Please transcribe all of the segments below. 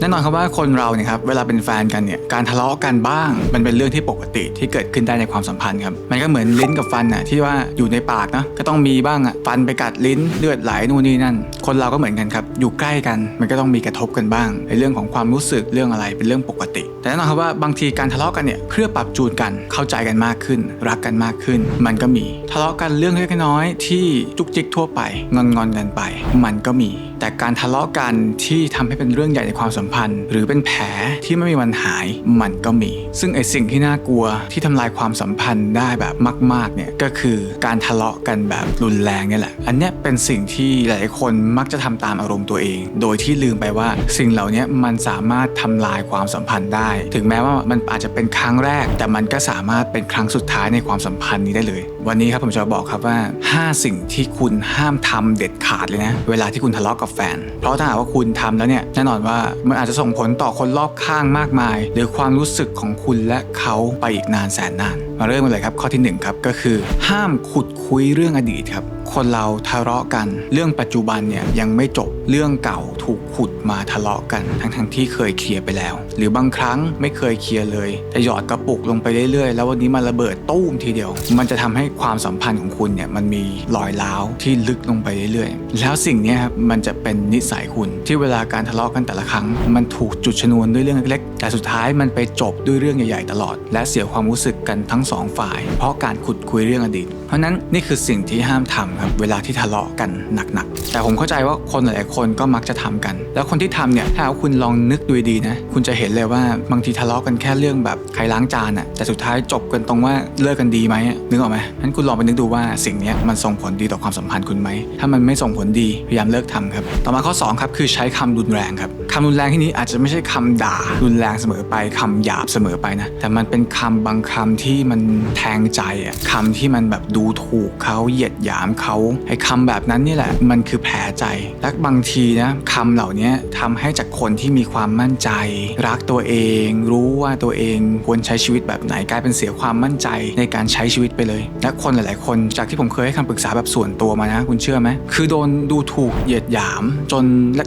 แน่นอนครับว่าคนเราเนี่ยครับเวลาเป็นแฟนกันเนี่ยการทะเลาะกันบ้าง มันเป็นเรื่องที่ปกติที่เกิดขึ้นได้ในความสัมพันธ์ครับมันก็เหมือนลิ้นกับฟันน่ะที่ว่าอยู่ในปากนะก็ต้องมีบ้างอะฟันไปกัดลิ้นเลือดไหลนู่นนี่นั่น คนเราก็เหมือนกันครับอยู่ใกล้กันมันก็ต้องมีกระทบกันบ้าง ในเรื่องของความรู้สึกเรื่องอะไรเป็นเรื่องปกติ แต่แน่นอนครับว่าบางทีการทะเลาะกันเนี่ยเพื่อปรับจูนกันเข้าใจกันมากขึ้น รักกันมากขึ้น มันก็มีทะเลาะกันเรื่องเล็กๆน้อยๆที่จุกจิกทั่วไปงอนๆกันไป มันก็มี แต่การทะเลาะกันที่ทำให้เป็นเรื่องใหญ่ในความสัมพันธ์ หรือเป็นแผลที่ไม่มีวันหายมันก็มี ซึ่งไอสิ่งที่น่ากลัวที่ทำลายความสัมพันธ์ได้แบบมาก ๆ เนี่ยก็คือการทะเลาะกันแบบรุนแรงเนี่ยแหละ อันเนี้ยเป็นสิ่งที่หลายคนมักจะทำตามอารมณ์ตัวเอง โดยที่ลืมไปว่าสิ่งเหล่านี้มันสามารถทำลายความสัมพันธ์ได้ ถึงแม้ว่ามันอาจจะเป็นครั้งแรก แต่มันก็สามารถเป็นครั้งสุดท้ายในความสัมพันธ์นี้ได้เลยวันนี้ครับผมจะบอกครับว่า 5 สิ่งที่คุณห้ามทำเด็ดขาดเลยนะ เวลาที่คุณทะเลาะกับแฟน เพราะถ้าหากว่าคุณทำแล้วเนี่ยแน่นอนว่ามันอาจจะส่งผลต่อคนรอบข้างมากมาย หรือความรู้สึกของคุณและเขาไปอีกนานแสนนานมาเริ่มกันเลยครับข้อที่หนึ่งครับก็คือ ห้ามขุดคุยเรื่องอดีตครับ คนเราทะเลาะกัน เรื่องปัจจุบันเนี่ยยังไม่จบเรื่องเก่าถูกขุดมาทะเลาะกัน ทั้งๆที่เคยเคลียร์ไปแล้ว หรือบางครั้งไม่เคยเคลียร์เลยแต่หยอดกระปุกลงไปเรื่อยๆ แล้ววันนี้มันระเบิดตู้มทีเดียว มันจะทำให้ความสัมพันธ์ของคุณเนี่ยมันมีรอยร้าวที่ลึกลงไปเรื่อยๆ แล้วสิ่งนี้ครับมันจะเป็นนิสัยคุณที่เวลาการทะเลาะกันแต่ละครั้ง มันถูกจุดชนวนด้วยเรื่องเล็กๆแต่สุดท้ายมันไปจบด้วยเรื่องใหญ่ๆตลอด และเสียความรู้สึกกันทั้งสองฝ่าย เพราะการขุดคุยเรื่องอดีต ราะนั้นนี่คือสิ่งที่ห้ามทำครับเวลาที่ทะเลาะกันหนักๆ แต่ผมเข้าใจว่าคนหลายๆคนก็มักจะทำกัน แล้วคนที่ทำเนี่ยถ้าคุณลองนึกดูดีนะ คุณจะเห็นเลยว่าบางทีทะเลาะกันแค่เรื่องแบบใครล้างจานอะแต่สุดท้ายจบกันตรงว่าเลิกกันดีไหมอะนึกออกไหมงั้นคุณลองไปนึกดูว่าสิ่งนี้มันส่งผลดีต่อความสัมพันธ์คุณไหมถ้ามันไม่ส่งผลดีพยายามเลิกทำครับ ต่อมาข้อสองครับคือใช้คำรุนแรงครับคำรุนแรงที่นี้อาจจะไม่ใช่คำด่ารุนแรงเสมอไปคำหยาบเสมอไปนะแต่มันเป็นคำบางคำที่มันแทงใจอะคำที่มันแบบดููถูกเขาเหยียดหยามเขาไอ้คำแบบนั้นนี่แหละ มันคือแผลใจ และบางทีนะคำเหล่านี้ทำให้จากคนที่มีความมั่นใจ รักตัวเอง รู้ว่าตัวเองควรใช้ชีวิตแบบไหนกลายเป็นเสียความมั่นใจในการใช้ชีวิตไปเลย และคนหลาย ๆ คนจากที่ผมเคยให้คำปรึกษาแบบส่วนตัวมานะ คุณเชื่อไหมคือโดนดูถูกเหยียดหยาม จน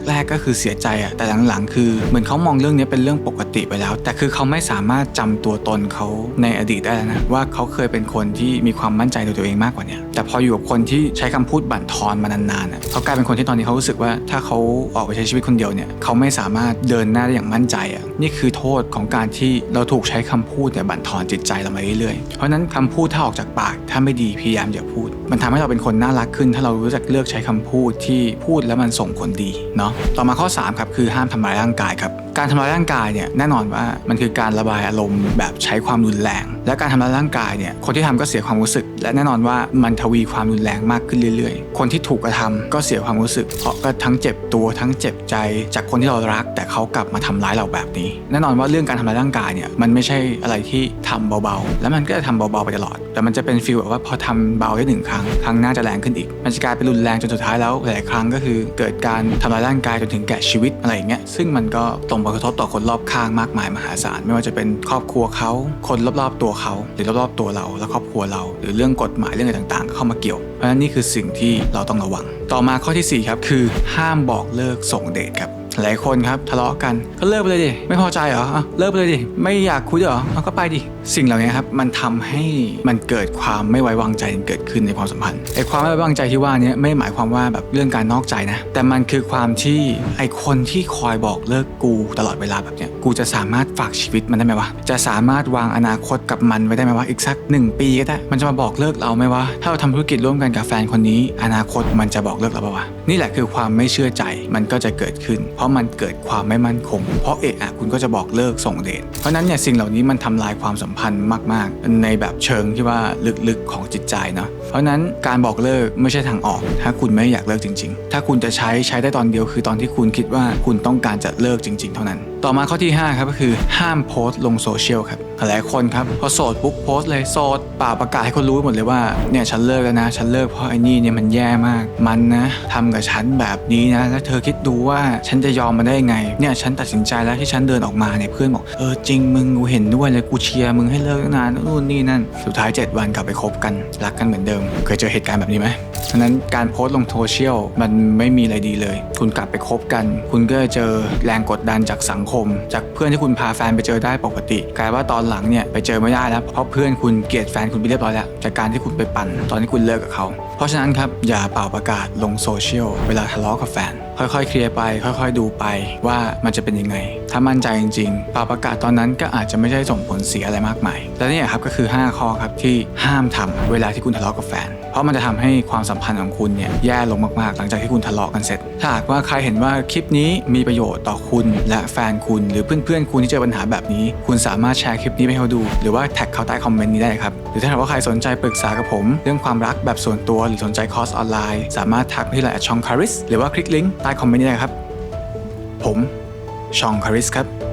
แรก ๆ ก็คือเสียใจอะแต่หลัง ๆ คือเหมือนเขามองเรื่องนี้เป็นเรื่องปกติไปแล้ว แต่คือเขาไม่สามารถจำตัวตนเขาในอดีตได้นะว่าเขาเคยเป็นคนที่มีความมั่นใจในตัวเองมากกว่านี้แต่พออยู่กับคนที่ใช้คำพูดบั่นทอนมานานๆเขากลายเป็นคนที่ตอนนี้เขารู้สึกว่าถ้าเขาออกไปใช้ชีวิตคนเดียวเนี่ยเขาไม่สามารถเดินหน้าได้อย่างมั่นใจอะนี่คือโทษของการที่เราถูกใช้คำพูดเนี่ยบั่นทอนจิตใจเรามาเรื่อยๆเพราะนั้นคำพูดถ้าออกจากปาก ถ้าไม่ดีพยายามอย่าพูด มันทำให้เราเป็นคนน่ารักขึ้น ถ้าเรารู้จักเลือกใช้คำพูดที่พูดแล้วมันส่งผลดีเนาะต่อมาข้อ3ครับคือห้ามทำร้ายร่างกายครับการทำร้ายร่างกายเนี่ยแน่นอนว่ามันคือการระบายอารมณ์แบบใช้ความรุนแรง และการทำร้ายร่างกายเนี่ยคนที่ทำก็เสียความรู้สึก และแน่นอนว่ามันทวีความรุนแรงมากขึ้นเรื่อย ๆ คนที่ถูกกระทำก็เสียความรู้สึก เพราะก็ทั้งเจ็บตัวทั้งเจ็บใจ จากคนที่เรารัก แต่เขากลับมาทำร้ายเราแบบนี้ แน่นอนว่าเรื่องการทำร้ายร่างกายเนี่ยมันไม่ใช่อะไรที่ทำเบาๆ แล้วมันก็จะทำเบาๆไปตลอด แต่มันจะเป็นฟีลแบบว่าพอทำเบาได้หนึ่งครั้งครั้งหน้าจะแรงขึ้นอีก มันจะกลายเป็นรุนแรงจนสุดท้ายแล้วหลายครั้งก็คือเกิดการทำร้ายร่างกายจนถึงแก่ชีวิตอะไรอย่างเงี้ยซึ่งมันก็ส่งผลกระทบต่อคนรอบข้างมากมายมหาศาลไม่ว่าจะเป็นครอบครัวเขาคนรอบๆตัวเขา หรือรอบๆตัวเราและครอบครัวเรา หรือเรื่องกฎหมายเรื่องอะไรต่างๆ เข้ามาเกี่ยว เพราะฉะนั้นนี่คือสิ่งที่เราต้องระวัง ต่อมาข้อที่สี่ครับคือห้ามบอกเลิกส่งเดทครับ หลายคนครับทะเลาะกันก็เลิกไปเลยดิไม่พอใจเหรออะเลิกไปเลยดิไม่อยากคุยด้วยเหรอเอาก็ไปดิสิ่งเหล่านี้ครับมันทำให้มันเกิดความไม่ไว้วางใจเกิดขึ้นในความสัมพันธ์ไอ้ความไม่ไว้วางใจที่ว่านี้ไม่หมายความว่าแบบเรื่องการนอกใจนะ แต่มันคือความที่ไอ้คนที่คอยบอกเลิกกูตลอดเวลาแบบเนี้ยกูจะสามารถฝากชีวิตมันได้ไหมวะจะสามารถวางอนาคตกับมันไว้ได้ไหมวะอีกสักหนึ่งปีก็ได้มันจะมาบอกเลิกเราไหมวะถ้าเราทำธุรกิจร่วมกันกับแฟนคนนี้ อนาคตมันจะบอกเลิกเราปะวะนี่แหละคือความไม่เชื่อใจมันก็จะเกิดขึ้นเพราะมันเกิดความไม่มั่นคง เพราะเอะอะคุณก็จะบอกเลิกส่งเดท เพราะนั้นเนี่ยสิ่งเหล่านี้มันทำลายความสัมพันธ์มาก ๆ ในแบบเชิงที่ว่าลึกๆของจิตใจเนาะ เพราะนั้นการบอกเลิกไม่ใช่ทางออก ถ้าคุณไม่อยากเลิกจริง ๆ ถ้าคุณจะใช้ใช้ได้ตอนเดียวคือตอนที่คุณคิดว่าคุณต้องการจะเลิกจริง ๆ เท่านั้น ต่อมาข้อที่5ครับก็คือห้ามโพสต์ลงโซเชียลครับหลายคนครับพอโสดปุ๊บโพสต์เลยโสดป่าประกาศให้คนรู้หมดเลยว่าเนี่ยฉันเลิกแล้วนะฉันเลิกเพราะไอ้นี่เนี่ยมันแย่มาก มันนะทำกับฉันแบบนี้นะแล้วเธอคิดดูว่าฉันจะยอมมาได้ยังไงเนี่ยฉันตัดสินใจแล้วที่ฉันเดินออกมาเนี่ยเพื่อนบอกเออจริงมึงกูเห็นด้วยเลยกูเชียร์มึงให้เลิกนานนู่นนี่นั่นสุดท้าย 7 วันกลับไปคบกันรักกันเหมือนเดิม เคยเจอเหตุการณ์แบบนี้ไหมฉะนั้นการโพสต์ลงโซเชียลมันไม่มีอะไรดีเลย คุณกลับไปคบกัน คุณก็จะเจอแรงกดดันจากสังคม จากเพื่อนที่คุณพาแฟนไปเจอได้ปกติกลายว่าตอนหลังเนี่ยไปเจอไม่ได้แล้วเพราะเพื่อนคุณเกลียดแฟนคุณไปเรียบร้อยแล้วจากการที่คุณไปปั่นตอนที่คุณเลิกกับเขาเพราะฉะนั้นครับ อย่าเป่าประกาศลงโซเชียลเวลาทะเลาะกับแฟน ค่อยๆ เคลียร์ไป ค่อยๆ ดูไปว่ามันจะเป็นยังไง ถ้ามั่นใจจริงๆเป่าประกาศตอนนั้นก็อาจจะไม่ได้ส่งผลเสียอะไรมากมายและนี่ครับก็คือ 5 ข้อครับที่ห้ามทำเวลาที่คุณทะเลาะกับแฟน เพราะมันจะทำให้ความสัมพันธ์ของคุณเนี่ยแย่ลงมากๆ หลังจากที่คุณทะเลาะกันเสร็จ ถ้าหากว่าใครเห็นว่าคลิปนี้มีประโยชน์ต่อคุณและแฟนคุณ หรือเพื่อนๆคุณที่เจอปัญหาแบบนี้ คุณสามารถแชร์คลิปนี้ไปให้เขาดู หรือว่าแท็กเขาใต้คอมเมนต์นี้ได้ครับหรือถ้าหากว่าใครสนใจปรึกษากับผม เรื่องความรักแบบส่วนตัวหรือสนใจคอร์สออนไลน์ สามารถทักไปที่ไลน์ชองคาริสหรือว่าคลิกลิงก์ใต้คอมเมนต์ได้ครับ ผมชองคาริสครับ